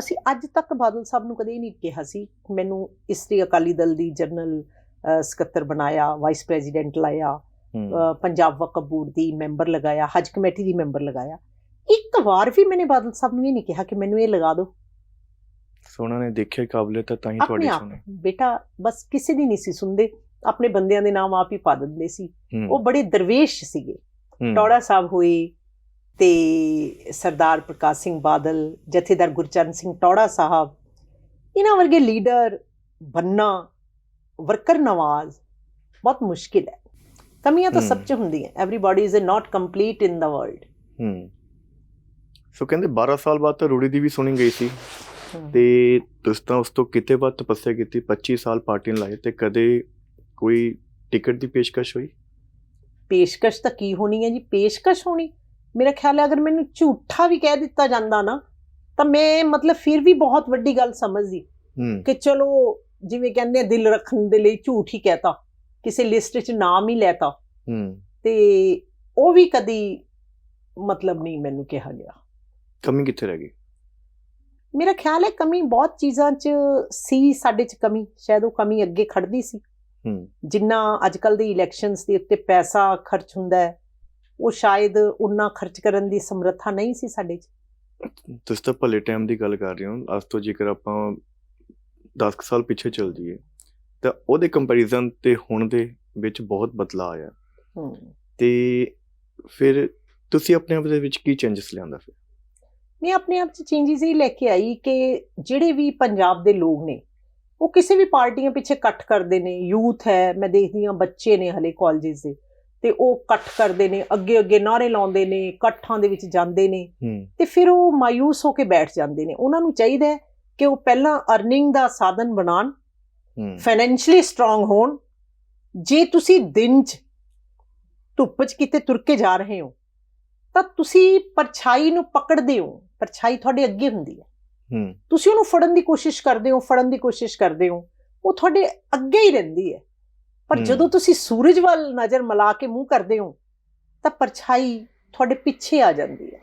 ਅਸੀਂ ਅੱਜ ਤੱਕ ਬਾਦਲ ਸਾਹਿਬ ਨੂੰ ਕਦੇ ਨਹੀਂ ਕਿਹਾ ਸੀ ਮੈਨੂੰ ਇਸਤਰੀ ਅਕਾਲੀ ਦਲ ਦੀ ਜਨਰਲ ਸਕੱਤਰ ਬਣਾਇਆ ਵਾਈਸ ਪ੍ਰੈਜ਼ੀਡੈਂਟ ਲਾਇਆ ਪੰਜਾਬ ਵਕਫ ਬੋਰਡ ਦੀ ਮੈਂਬਰ ਲਗਾਇਆ ਹਜ ਕਮੇਟੀ ਦੀ ਮੈਂਬਰ ਲਗਾਇਆ। ਇੱਕ ਵਾਰ ਵੀ ਮੈਨੇ ਬਾਦਲ ਸਾਹਿਬ ਨੂੰ ਇਹ ਨਹੀਂ ਕਿਹਾ ਕਿ ਮੈਨੂੰ ਇਹ ਲਗਾ ਦਿਓ। ਸੋਨਾ ਨੇ ਦੇਖਿਆ ਕਾਬਲੀਅਤ ਤਾਂ ਹੀ ਤੁਹਾਡੀ ਸੁਣੀ। ਬੇਟਾ ਬਸ ਕਿਸੇ ਦੀ ਨਹੀਂ ਸੀ ਸੁਣਦੇ। ਆਪਣੇ ਬੰਦਿਆਂ ਦੇ ਨਾਮ ਆਪ ਹੀ ਪਾ ਦਿੰਦੇ ਸੀ। ਉਹ ਬੜੇ ਦਰਵੇਸ਼ ਸੀਗੇ। ਟੌੜਾ ਸਾਹਿਬ ਹੋਏ ਤੇ ਸਰਦਾਰ ਪ੍ਰਕਾਸ਼ ਸਿੰਘ ਬਾਦਲ ਜਥੇਦਾਰ ਗੁਰਚਰਨ ਸਿੰਘ ਟੌੜਾ ਸਾਹਿਬ ਇਹਨਾਂ ਵਰਗੇ ਲੀਡਰ ਬੰਨਾ ਵਰਕਰ ਨਵਾਜ਼ ਬਹੁਤ ਮੁਸ਼ਕਿਲ ਹੈ। ਕਮੀਆਂ ਤਾਂ ਸਭ। ਚ ਹੁੰਦੀਆਂ everybody is not complete in the world ਹੂੰ। ਸੋ ਕਹਿੰਦੇ 12 ਸਾਲ ਬਾਅਦ ਤਾਂ ਰੂੜੀ ਦੀ ਵੀ ਸੁਣੀ ਗਈ ਸੀ। ਤੇ ਤੁਸੀਂ ਤਾਂ ਉਸ ਤੋਂ ਕਿਤੇ ਬਾਅਦ ਤਪੱਸਿਆ ਕੀਤੀ 25 ਸਾਲ ਪਾਰਟੀ ਨੇ ਲਾਏ ਤੇ ਕਦੇ ਕੋਈ ਟਿਕਟ ਦੀ ਪੇਸ਼ਕਸ਼ ਹੋਈ? ਪੇਸ਼ਕਸ਼ ਤਾਂ ਕੀ ਹੋਣੀ ਹੈ ਜੀ? ਪੇਸ਼ਕਸ਼ ਹੋਣੀ? ਮੇਰਾ ਖਿਆਲ ਹੈ ਅਗਰ ਮੈਨੂੰ ਝੂਠਾ ਵੀ ਕਹਿ ਦਿੱਤਾ ਜਾਂਦਾ ਨਾ ਤਾਂ ਮੈਂ ਮਤਲਬ ਫਿਰ ਵੀ ਬਹੁਤ ਵੱਡੀ ਗੱਲ ਸਮਝਦੀ। ਕਿ ਚਲੋ ਜਿਵੇਂ ਕਹਿੰਦੇ ਦਿਲ ਰੱਖਣ ਦੇ ਲਈ ਝੂਠ ਹੀ ਕਹਿਤਾ ਕਿਸੇ ਲਿਸਟ 'ਚ ਨਾਮ ਹੀ ਲੈਤਾ। ਤੇ ਉਹ ਵੀ ਕਦੀ ਮਤਲਬ ਨਹੀਂ ਮੈਨੂੰ ਕਿਹਾ ਗਿਆ। ਕਮੀ ਕਿੱਥੇ ਰਹਿ ਗਈ? ਮੇਰਾ ਖਿਆਲ ਹੈ ਕਮੀ ਬਹੁਤ ਚੀਜ਼ਾਂ 'ਚ ਸੀ ਸਾਡੇ 'ਚ ਕਮੀ ਸ਼ਾਇਦ ਉਹ ਕਮੀ ਅੱਗੇ ਖੜਦੀ ਸੀ। ਹੂੰ। ਜਿੰਨਾ ਅੱਜ ਕੱਲ ਦੇ ਇਲੈਕਸ਼ਨਸ ਦੇ ਉੱਤੇ ਪੈਸਾ ਖਰਚ ਹੁੰਦਾ ਹੈ ਉਹ ਸ਼ਾਇਦ ਉਨਾ ਖਰਚ ਕਰਨ ਦੀ ਸਮਰੱਥਾ ਨਹੀਂ ਸੀ ਸਾਡੇ 'ਚ। ਤੁਸੀਂ ਤਾਂ ਭਲੇ ਟਾਈਮ ਦੀ ਗੱਲ ਕਰ ਰਹੇ ਹੋ। ਅੱਜ ਤੋਂ ਜੇਕਰ ਆਪਾਂ 10 ਕੁ ਸਾਲ ਪਿੱਛੇ ਚੱਲ ਜਾਈਏ ਤਾਂ ਉਹਦੇ ਕੰਪੈਰੀਜ਼ਨ ਤੇ ਹੁਣ ਦੇ ਵਿੱਚ ਬਹੁਤ ਬਦਲਾਅ ਆਇਆ। ਹਮ। ਤੇ ਫਿਰ ਤੁਸੀਂ ਆਪਣੇ ਆਪ ਦੇ ਵਿੱਚ ਕੀ ਚੇਂਜਸ ਲਿਆਂਦਾ ਫਿਰ? ਮੈਂ ਆਪਣੇ ਆਪ 'ਚ ਚੇਂਜਸ ਹੀ ਲੈ ਕੇ ਆਈ ਕਿ ਜਿਹੜੇ ਵੀ ਪੰਜਾਬ ਦੇ ਲੋਕ ਨੇ ਉਹ ਕਿਸੇ ਵੀ ਪਾਰਟੀਆਂ ਪਿੱਛੇ ਇਕੱਠ ਕਰਦੇ ਨੇ। ਯੂਥ ਹੈ ਮੈਂ ਦੇਖਦੀ ਹਾਂ ਬੱਚੇ ਨੇ ਹਲੇ ਕਾਲਜਸ ਦੇ। ਤੇ ਉਹ ਇਕੱਠ ਕਰਦੇ ਨੇ ਅੱਗੇ ਅੱਗੇ ਨਾਰੇ ਲਾਉਂਦੇ ਨੇ ਇਕੱਠਾਂ ਦੇ ਵਿੱਚ ਜਾਂਦੇ ਨੇ। ਤੇ ਫਿਰ ਉਹ ਮਾਇੂਸ ਹੋ ਕੇ ਬੈਠ ਜਾਂਦੇ ਨੇ। ਉਹਨਾਂ ਨੂੰ ਚਾਹੀਦਾ ਕਿ ਉਹ ਪਹਿਲਾਂ ਅਰਨਿੰਗ ਦਾ ਸਾਧਨ ਬਣਾਉਣ ਹੂੰ। ਫਾਈਨੈਂਸ਼ਲੀ ਸਟਰੋਂਗ ਹੋਣ। ਜੇ ਤੁਸੀਂ ਦਿਨ 'ਚ ਧੁੱਪ 'ਚ ਕਿਤੇ ਤੁਰ ਕੇ ਜਾ ਰਹੇ ਹੋ ਤਾਂ ਤੁਸੀਂ ਪਰਛਾਈ ਨੂੰ ਪਕੜਦੇ ਹੋ। ਪਰਛਾਈ ਤੁਹਾਡੇ ਅੱਗੇ ਹੁੰਦੀ ਹੂੰ। ਤੁਸੀਂ ਉਹਨੂੰ ਫੜਨ ਦੀ ਕੋਸ਼ਿਸ਼ ਕਰਦੇ ਹੋ ਫੜਨ ਦੀ ਕੋਸ਼ਿਸ਼ ਕਰਦੇ ਹੋ। ਉਹ ਤੁਹਾਡੇ ਅੱਗੇ ਹੀ ਰਹਿੰਦੀ ਹੈ। ਪਰ। ਜਦੋਂ ਤੁਸੀਂ ਸੂਰਜ ਵੱਲ ਨਜ਼ਰ ਮਿਲਾ ਕੇ ਮੂੰਹ ਕਰਦੇ ਹੋ ਤਾਂ ਪਰਛਾਈ ਤੁਹਾਡੇ ਪਿੱਛੇ ਆ ਜਾਂਦੀ ਹੈ।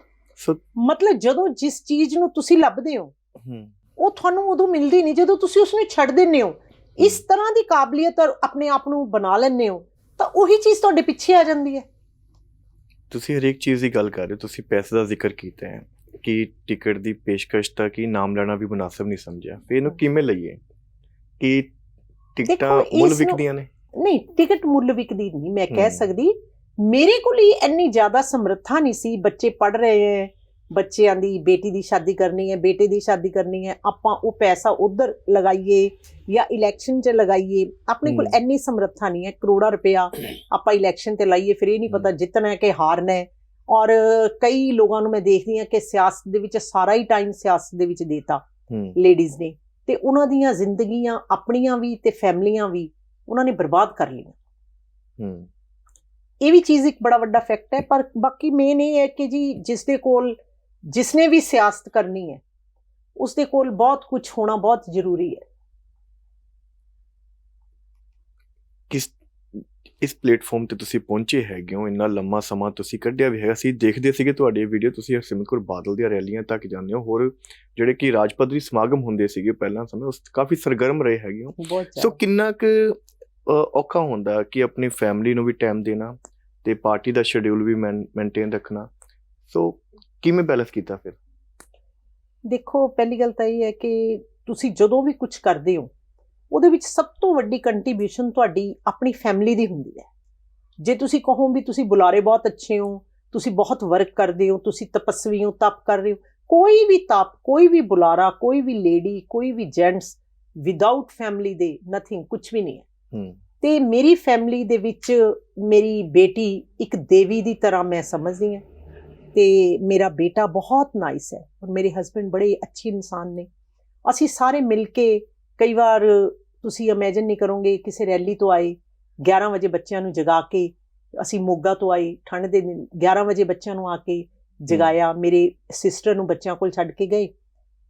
ਮਤਲਬ ਜਦੋਂ ਜਿਸ ਚੀਜ਼ ਨੂੰ ਤੁਸੀਂ ਲੱਭਦੇ ਹੋ ਉਹ ਤੁਹਾਨੂੰ ਉਦੋਂ ਮਿਲਦੀ ਨਹੀਂ ਜਦੋਂ ਤੁਸੀਂ ਉਸ ਨੂੰ ਛੱਡ ਦਿੰਦੇ ਹੋ। ਇਸ ਤਰ੍ਹਾਂ ਦੀ ਕਾਬਲੀਅਤ ਆਪਣੇ ਆਪ ਨੂੰ ਬਣਾ ਲੈਂਦੇ ਹੋ ਤਾਂ ਉਹੀ ਚੀਜ਼ ਤੁਹਾਡੇ ਪਿੱਛੇ ਆ ਜਾਂਦੀ ਹੈ। ਤੁਸੀਂ ਹਰੇਕ ਚੀਜ਼ ਦੀ ਗੱਲ ਕਰ ਰਹੇ ਹੋ ਤੁਸੀਂ ਪੈਸੇ ਦਾ ਜ਼ਿਕਰ ਕੀਤਾ ਹੈ ਕਿ ਟਿਕਟ ਦੀ ਪੇਸ਼ਕਸ਼ ਤਾਂ ਕਿ ਨਾਮ ਲੈਣਾ ਵੀ ਮੁਨਾਸਬ ਨਹੀਂ ਸਮਝਿਆ। ਫਿਰ ਇਹਨੂੰ ਕਿਵੇਂ ਲਈਏ? ਕਿ ਟਿਕਟਾਂ ਮੁੱਲ ਵਿਕਦੀਆਂ ਨੇ? ਨਹੀਂ ਟਿਕਟ ਮੁੱਲ ਵਿਕਦੀ ਨਹੀਂ ਮੈਂ ਕਹਿ। ਸਕਦੀ ਮੇਰੇ ਕੋਲ ਹੀ ਇੰਨੀ ਜ਼ਿਆਦਾ ਸਮਰੱਥਾ ਨਹੀਂ ਸੀ ਬੱਚੇ ਪੜ ਰਹੇ ਹੈ ਬੱਚਿਆਂ ਦੀ ਬੇਟੀ ਦੀ ਸ਼ਾਦੀ ਕਰਨੀ ਹੈ ਬੇਟੇ ਦੀ ਸ਼ਾਦੀ ਕਰਨੀ ਹੈ ਆਪਾਂ ਉਹ ਪੈਸਾ ਉਧਰ ਲਗਾਈਏ ਜਾਂ ਇਲੈਕਸ਼ਨ 'ਚ ਲਗਾਈਏ ਆਪਣੇ ਕੋਲ। ਇੰਨੀ ਸਮਰੱਥਾ ਨਹੀਂ ਹੈ ਕਰੋੜਾ ਰੁਪਇਆ ਆਪਾਂ ਇਲੈਕਸ਼ਨ ਤੇ ਲਾਈਏ ਫਿਰ ਇਹ ਨਹੀਂ ਪਤਾ। ਜਿੱਤਣਾ ਹੈ ਕਿ ਹਾਰਨਾ ਹੈ ਔਰ ਕਈ ਲੋਕਾਂ ਨੂੰ ਮੈਂ ਦੇਖਦੀ ਹਾਂ ਕਿ ਸਿਆਸਤ ਦੇ ਵਿੱਚ ਸਾਰਾ ਹੀ ਟਾਈਮ ਸਿਆਸਤ ਦੇ ਵਿੱਚ ਦੇਤਾ ਲੇਡੀਜ਼ ਨੇ ਤੇ ਉਹਨਾਂ ਦੀਆਂ ਜ਼ਿੰਦਗੀਆਂ ਆਪਣੀਆਂ ਵੀ ਤੇ ਫੈਮਲੀਆਂ ਵੀ ਉਹਨਾਂ ਨੇ ਬਰਬਾਦ ਕਰ ਲਈਆਂ। ਹੂੰ। ਇਹ ਵੀ ਚੀਜ਼ ਇੱਕ ਬੜਾ ਵੱਡਾ ਫੈਕਟ ਹੈ ਪਰ ਬਾਕੀ ਮੇਨ ਇਹ ਹੈ ਕਿ ਜੀ ਜਿਸ ਦੇ ਕੋਲ ਜਿਸਨੇ ਵੀ ਸਿਆਸਤ ਕਰਨੀ ਹੈ ਉਸ ਦੇ ਕੋਲ ਬਹੁਤ ਕੁਝ ਹੋਣਾ ਬਹੁਤ ਜ਼ਰੂਰੀ ਹੈ। ਕਿਸ ਇਸ ਪਲੇਟਫਾਰਮ ਤੇ ਤੁਸੀਂ ਪਹੁੰਚੇ ਹੈਗੇ ਹੋ? ਇੰਨਾ ਲੰਮਾ ਸਮਾਂ ਤੁਸੀਂ ਕੱਢਿਆ ਵੀ ਹੈਗਾ। ਸੀ ਦੇਖਦੇ ਸੀਗੇ ਤੁਹਾਡੀ ਵੀਡੀਓ ਤੁਸੀਂ ਹਰਸਿਮਰਤ ਕੌਰ ਬਾਦਲ ਦੀਆਂ ਰੈਲੀਆਂ ਤੱਕ ਜਾਂਦੇ ਹੋ। ਹੋਰ ਜਿਹੜੇ ਕਿ ਰਾਜ ਪੱਧਰੀ ਸਮਾਗਮ ਹੁੰਦੇ ਸੀਗੇ ਪਹਿਲਾਂ ਸਮੇਂ ਉਸ ਕਾਫੀ ਸਰਗਰਮ ਰਹੇ ਹੈਗੇ ਹੋ। ਸੋ। ਕਿੰਨਾ ਕੁ ਔਖਾ ਹੁੰਦਾ ਕਿ ਆਪਣੀ ਫੈਮਿਲੀ ਨੂੰ ਵੀ ਟਾਈਮ ਦੇਣਾ ਤੇ ਪਾਰਟੀ ਦਾ ਸ਼ਡਿਊਲ ਵੀ ਮੇਨਟੇਨ ਰੱਖਣਾ। ਸੋ ਕਿਵੇਂ ਬੈਲੈਂਸ ਕੀਤਾ ਫਿਰ? ਦੇਖੋ ਪਹਿਲੀ ਗੱਲ ਤਾਂ ਇਹ ਹੈ ਕਿ ਤੁਸੀਂ ਜਦੋਂ ਵੀ ਕੁਝ ਕਰਦੇ ਹੋ ਉਹਦੇ ਵਿੱਚ ਸਭ ਤੋਂ ਵੱਡੀ ਕੰਟਰੀਬਿਊਸ਼ਨ ਤੁਹਾਡੀ ਆਪਣੀ ਫੈਮਿਲੀ ਦੀ ਹੁੰਦੀ ਹੈ। ਜੇ ਤੁਸੀਂ ਕਹੋ ਵੀ ਤੁਸੀਂ ਬੁਲਾਰੇ ਬਹੁਤ ਅੱਛੇ ਹੋ ਤੁਸੀਂ ਬਹੁਤ ਵਰਕ ਕਰਦੇ ਹੋ ਤੁਸੀਂ ਤਪਸਵੀ ਹੋ ਤਪ ਕਰ ਰਹੇ ਹੋ ਕੋਈ ਵੀ ਤਪ ਕੋਈ ਵੀ ਬੁਲਾਰਾ ਕੋਈ ਵੀ ਲੇਡੀ ਕੋਈ ਵੀ ਜੈਂਟਸ ਵਿਦਆਊਟ ਫੈਮਿਲੀ ਦੇ ਨਥਿੰਗ ਕੁਝ ਵੀ ਨਹੀਂ ਹੈ। ਹੂੰ। ਤੇ ਮੇਰੀ ਫੈਮਿਲੀ ਦੇ ਵਿੱਚ ਮੇਰੀ ਬੇਟੀ ਇੱਕ ਦੇਵੀ ਦੀ ਤਰ੍ਹਾਂ ਮੈਂ ਸਮਝਦੀ ਹਾਂ ਤੇ ਮੇਰਾ ਬੇਟਾ ਬਹੁਤ ਨਾਈਸ ਹੈ ਔਰ ਮੇਰੇ ਹਸਬੰਡ ਬੜੇ ਅੱਛੇ ਇਨਸਾਨ ਨੇ। ਅਸੀਂ ਸਾਰੇ ਮਿਲ ਕੇ ਕਈ ਵਾਰ ਤੁਸੀਂ ਇਮੇਜਿਨ ਨਹੀਂ ਕਰੋਗੇ ਕਿਸੇ ਰੈਲੀ ਤੋਂ ਆਏ 11 ਵਜੇ ਬੱਚਿਆਂ ਨੂੰ ਜਗਾ ਕੇ ਅਸੀਂ ਮੋਗਾ ਤੋਂ ਆਏ ਠੰਡ ਦੇ ਦਿਨ 11 ਵਜੇ ਬੱਚਿਆਂ ਨੂੰ ਆ ਕੇ ਜਗਾਇਆ ਮੇਰੇ ਸਿਸਟਰ ਨੂੰ ਬੱਚਿਆਂ ਕੋਲ ਛੱਡ ਕੇ ਗਏ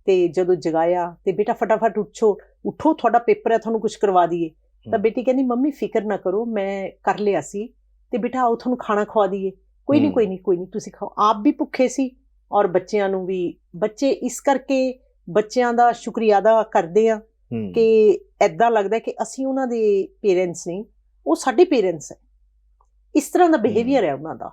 ਤੇ ਜਦੋਂ ਜਗਾਇਆ ਤੇ ਬੇਟਾ ਫਟਾਫਟ ਉੱਠੋ ਉੱਠੋ ਤੁਹਾਡਾ ਪੇਪਰ ਹੈ ਤੁਹਾਨੂੰ ਕੁਝ ਕਰਵਾ ਦਈਏ। ਤਾਂ। ਬੇਟੀ ਕਹਿੰਦੀ ਮੰਮੀ ਫਿਕਰ ਨਾ ਕਰੋ ਮੈਂ ਕਰ ਲਿਆ ਸੀ ਤੇ ਬੇਟਾ ਆਓ ਤੁਹਾਨੂੰ ਖਾਣਾ ਖਵਾ ਦਈਏ। ਕੋਈ ਨਹੀਂ। ਕੋਈ ਨਹੀਂ ਕੋਈ ਨਹੀਂ ਤੁਸੀਂ ਖਾਓ। ਆਪ ਵੀ ਭੁੱਖੇ ਸੀ ਔਰ ਬੱਚਿਆਂ ਨੂੰ ਵੀ ਬੱਚੇ ਇਸ ਕਰਕੇ ਬੱਚਿਆਂ ਦਾ ਸ਼ੁਕਰੀਆ ਅਦਾ ਕਰਦੇ ਆ ਕਿ ਐਦਾਂ ਲੱਗਦਾ ਕਿ ਅਸੀਂ ਉਹਨਾਂ ਦੇ ਪੇਰੈਂਟਸ ਨਹੀਂ ਉਹ ਸਾਡੇ ਪੇਰੈਂਟਸ ਹੈ। ਇਸ ਤਰ੍ਹਾਂ ਦਾ ਬਿਹੇਵੀਅਰ ਹੈ ਉਹਨਾਂ ਦਾ।